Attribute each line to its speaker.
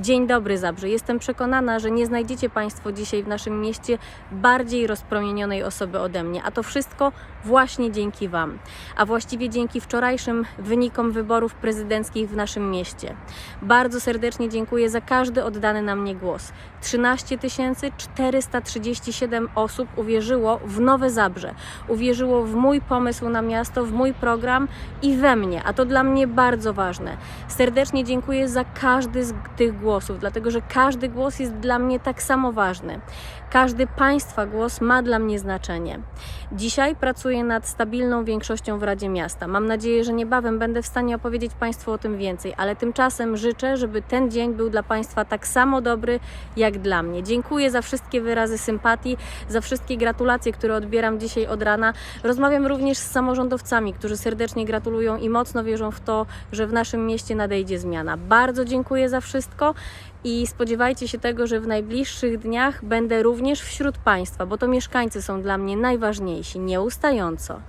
Speaker 1: Dzień dobry Zabrze. Jestem przekonana, że nie znajdziecie Państwo dzisiaj w naszym mieście bardziej rozpromienionej osoby ode mnie, a to wszystko właśnie dzięki Wam, a właściwie dzięki wczorajszym wynikom wyborów prezydenckich w naszym mieście. Bardzo serdecznie dziękuję za każdy oddany na mnie głos. 13 437 osób uwierzyło w Nowe Zabrze, uwierzyło w mój pomysł na miasto, w mój program i we mnie, a to dla mnie bardzo ważne. Serdecznie dziękuję za każdy z tych głosów, dlatego że każdy głos jest dla mnie tak samo ważny. Każdy Państwa głos ma dla mnie znaczenie. Dzisiaj pracuję nad stabilną większością w Radzie Miasta. Mam nadzieję, że niebawem będę w stanie opowiedzieć Państwu o tym więcej, ale tymczasem życzę, żeby ten dzień był dla Państwa tak samo dobry jak dla mnie. Dziękuję za wszystkie wyrazy sympatii, za wszystkie gratulacje, które odbieram dzisiaj od rana. Rozmawiam również z samorządowcami, którzy serdecznie gratulują i mocno wierzą w to, że w naszym mieście nadejdzie zmiana. Bardzo dziękuję za wszystko i spodziewajcie się tego, że w najbliższych dniach będę również wśród Państwa, bo to mieszkańcy są dla mnie najważniejsi, nieustająco.